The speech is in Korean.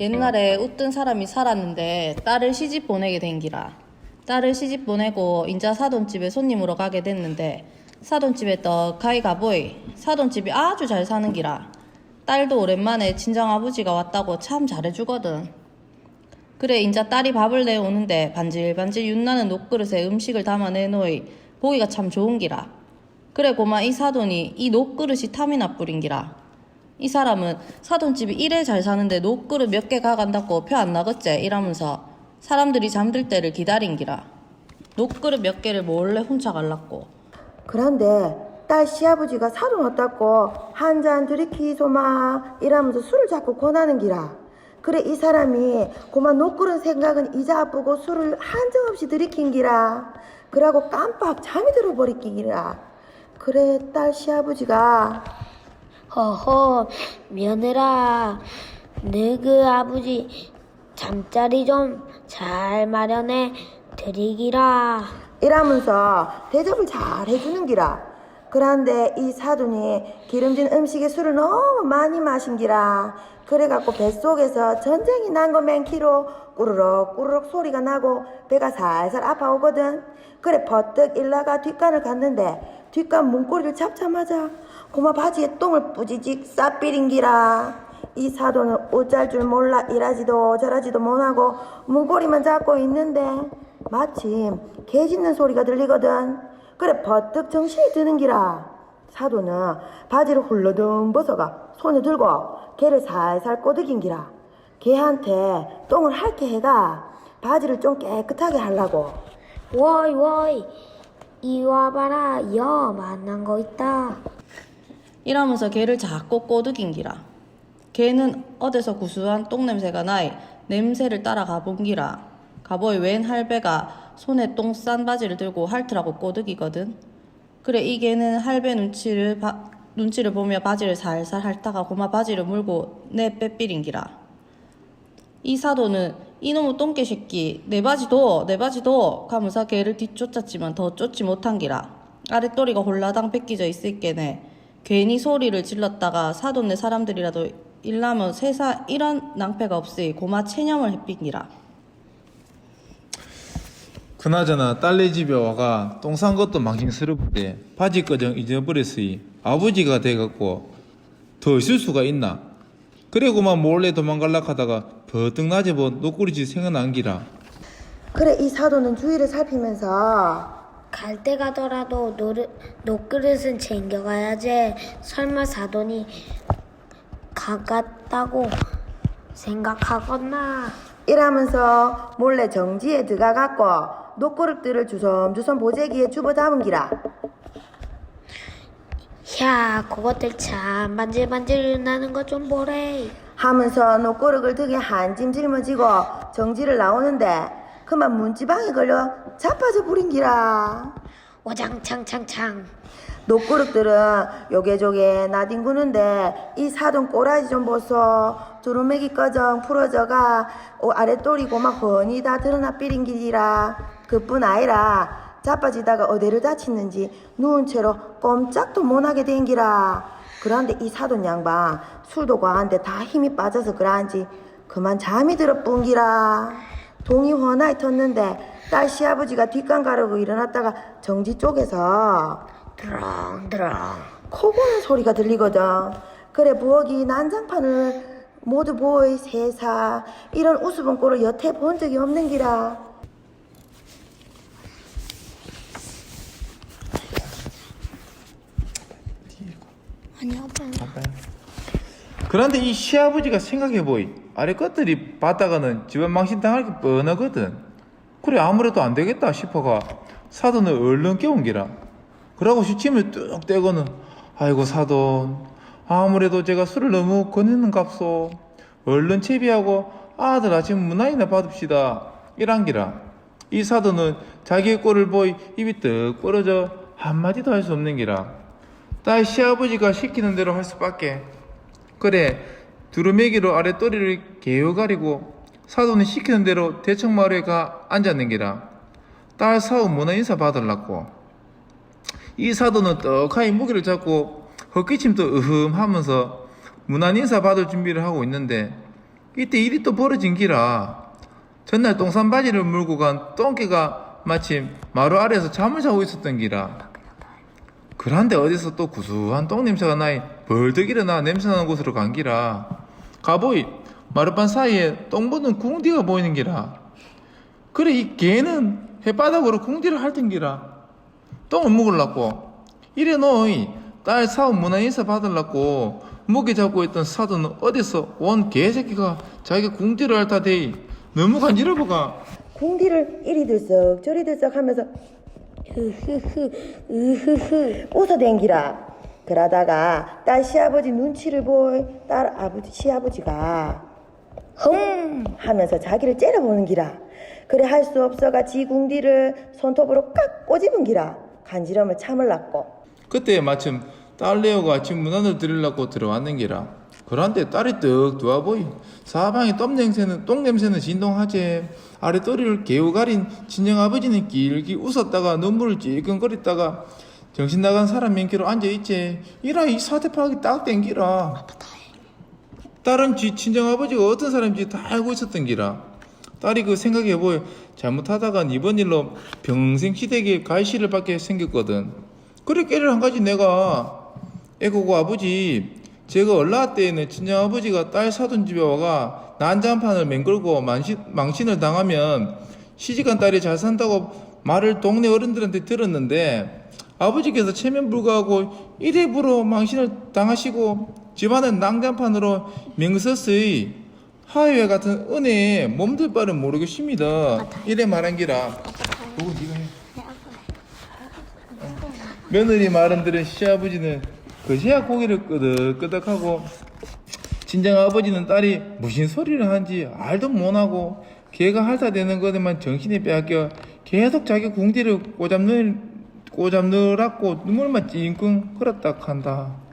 옛날에 웃던 사람이 살았는데 딸을 시집 보내게 된기라. 딸을 시집 보내고 인자 사돈집에 손님으로 가게 됐는데 사돈집에 떡하이 가보이 사돈집이 아주 잘 사는 기라. 딸도 오랜만에 친정 아버지가 왔다고 참 잘해주거든. 그래 인자 딸이 밥을 내오는데 반질반질 윤나는 녹그릇에 음식을 담아내놓이 보기가 참 좋은 기라. 그래 고마 이 사돈이 이 녹그릇이 탐이 나 뿌린 기라. 이 사람은 사돈집이 이래 잘 사는데 녹그릇 몇 개 가간다고 표 안 나겠제 이러면서 사람들이 잠들 때를 기다린 기라. 녹그릇 몇 개를 몰래 훔쳐 갈랐고 그런데 딸 시아버지가 사돈 왔다고 한 잔 들이키소마 이러면서 술을 자꾸 권하는 기라. 그래 이 사람이 고만 노끄른 생각은 이자 아프고 술을 한정 없이 들이킨 기라. 그러고 깜빡 잠이 들어버리긴 기라. 그래 딸 시아버지가 허허 며느라 너그 아버지 잠자리 좀 잘 마련해 드리기라 이러면서 대접을 잘 해주는 기라. 그런데 이 사돈이 기름진 음식에 술을 너무 많이 마신 기라. 그래갖고 뱃속에서 전쟁이 난거 맹키로 꾸르륵 꾸르륵 소리가 나고 배가 살살 아파오거든. 그래 버뜩 일나가 뒷간을 갔는데 뒷간 문고리를 잡자마자 고마 바지에 똥을 뿌지직 싸 삐린 기라. 이 사돈은 어쩔 줄 몰라 일하지도 저라지도 못하고 문고리만 잡고 있는데 마침 개 짖는 소리가 들리거든. 그래 버뜩 정신이 드는 기라. 사돈은 바지를 훌러덩 벗어가 손에 들고 개를 살살 꼬드긴 기라. 개한테 똥을 핥게 해가 바지를 좀 깨끗하게 하려고. 워이 워이 이리 와봐라 여 만난 거 있다 이러면서 개를 자꾸 꼬드긴 기라. 개는 어디서 구수한 똥냄새가 나이 냄새를 따라 가본 기라. 가보이 웬 할배가 손에 똥 싼 바지를 들고 핥으라고 꼬드기거든. 그래 이 개는 할배 눈치를 바- 눈치를 보며 바지를 살살 핥다가 고마 바지를 물고 내 빼삐린 기라. 이 사도는 이놈의 똥개 새끼 내 바지 둬내 바지 둬 하면서 개를 뒤쫓았지만 더 쫓지 못한 기라 아랫도리가 홀라당 뺏기져 있을게네 괜히 소리를 질렀다가 사돈네 사람들이라도 일라면 세사 이런 낭패가 없으니 고마 체념을 해삐기라. 그나저나 딸네 집에 와가 똥 싼 것도 망신스럽대 바지 꺼정 잊어버렸으니 아버지가 돼갖고 더 있을 수가 있나? 그래고만 몰래 도망갈라 하다가 버뜩 낮에 본 노꾸리지 생각난 기라. 그래 이 사돈은 주위를 살피면서 갈 때 가더라도 노르, 녹그릇은 챙겨가야지. 설마 사돈이 가갔다고 생각하겠나. 이러면서 몰래 정지에 들어가갖고 녹그릇들을 주섬주섬 보재기에 주워 담은 기라. 야 그것들 참 반질반질 나는 거좀 보래. 하면서 녹그릇을 등에 한짐 짊어지고 정지를 나오는데 그만 문지방에 걸려 자빠져 부린 기라. 오장창창창. 녹그릇들은 요게조게 나뒹구는데 이 사돈 꼬라지 좀 보소 두루매기 꺼정 풀어져가 오 아랫도리고 막 훤히 다 드러나 삐린 길이라. 그뿐 아니라 자빠지다가 어디를 다치는지 누운 채로 꼼짝도 못하게 된 기라. 그런데 이 사돈 양반 술도 과한데 다 힘이 빠져서 그런지 그만 잠이 들어 뿡기라 동이 훤하게 텄는데 딸 시아버지가 뒷간 가르고 일어났다가 정지 쪽에서 드렁드렁 코 고는 소리가 들리거든. 그래 부엌이 난장판을 모두 보이 세사 이런 우스분 꼴을 여태 본 적이 없는 기라. 아니 아빠 그런데 이 시아버지가 생각해보이 아래 것들이 봤다가는 집안 망신 당할 게 뻔하거든. 그래 아무래도 안 되겠다 싶어가 사돈을 얼른 깨운 기라. 그러고 시침을 뚝 떼고는 아이고 사돈 아무래도 제가 술을 너무 거느는 값소. 얼른 채비하고 아들 아침 문화이나 받읍시다. 이란 기라. 이 사돈은 자기의 꼴을 보이 입이 떡 벌어져 한마디도 할 수 없는 기라. 딸 시아버지가 시키는 대로 할 수밖에 그래 두루매기로 아랫도리를 개어가리고 사돈이 시키는 대로 대청마을에 가 앉았는 기라 딸 사후 문화 인사 받으려고 이 사돈은 떡하니 무기를 잡고 헛기침도 으흠 하면서 문안 인사 받을 준비를 하고 있는데 이때 일이 또 벌어진 기라. 전날 똥싼 바지를 물고 간 똥개가 마침 마루 아래에서 잠을 자고 있었던 기라. 그런데 어디서 또 구수한 똥 냄새가 나이 벌떡 일어나 냄새나는 곳으로 간 기라. 가보이 마룻밤 사이에 똥 묻은 궁디가 보이는 기라. 그래 이 개는 햇바닥으로 궁디를 핥은 기라. 똥을 먹으려고. 이래 너이 딸 사업 문화 인사 받으려고 목에 잡고 있던 사돈은 어디서 원 개새끼가 자기가 궁디를 핥아대이 너무 간지러워가. 궁디를 이리 들썩 저리 들썩 하면서 흐흐흐 으흐흐 웃어 댕기라. 그러다가 딸 시아버지 눈치를 보이 딸 아버지 시아버지가 흠 하면서 자기를 째려보는 기라. 그래 할 수 없어가 지 궁디를 손톱으로 깍 꼬집은 기라. 간지럼을 참을랐고 그때 마침 딸 레오가 집 문안을 들으려고 들어왔는 기라. 그런데 딸이 떡 두어 보이. 사방에 똥 냄새는 똥 냄새는 진동하지. 아래 또리를 개우 가린 친정 아버지는 길게 웃었다가 눈물을 찔끔거렸다가 정신 나간 사람 맨키로 앉아있지. 이라 이 사태 파악이 딱 땡기라. 딸은 지 친정 아버지가 어떤 사람인지 다 알고 있었던 기라. 딸이 그 생각해보여 잘못하다간 이번 일로 평생 시댁에 갈시를 받게 생겼거든. 그래 깨를 한 가지 내가. 애고고 아버지 제가 얼라 때에는 친정아버지가 딸 사돈 집에 와가 난장판을 맹글고 망신, 망신 을 당하면 시집간 딸이 잘 산다고 말을 동네 어른들한테 들었는데 아버지께서 체면 불구하고 이래부로 망신을 당하시고 집안은 난장판으로 명서스의 하회와 같은 은혜에 몸들 바를 모르겠습니다. 이래 말한 기라. 그거 네가 해. 며느리 말은 들은 시아버지는 그제야 고개를 끄덕끄덕하고 친정 아버지는 딸이 무슨 소리를 하는지 알도 못하고 걔가 핥아대는 것에만 정신이 빼앗겨 계속 자기 꼬잡는 꼬잡느라고 눈물만 찡끙 흘었다 한다.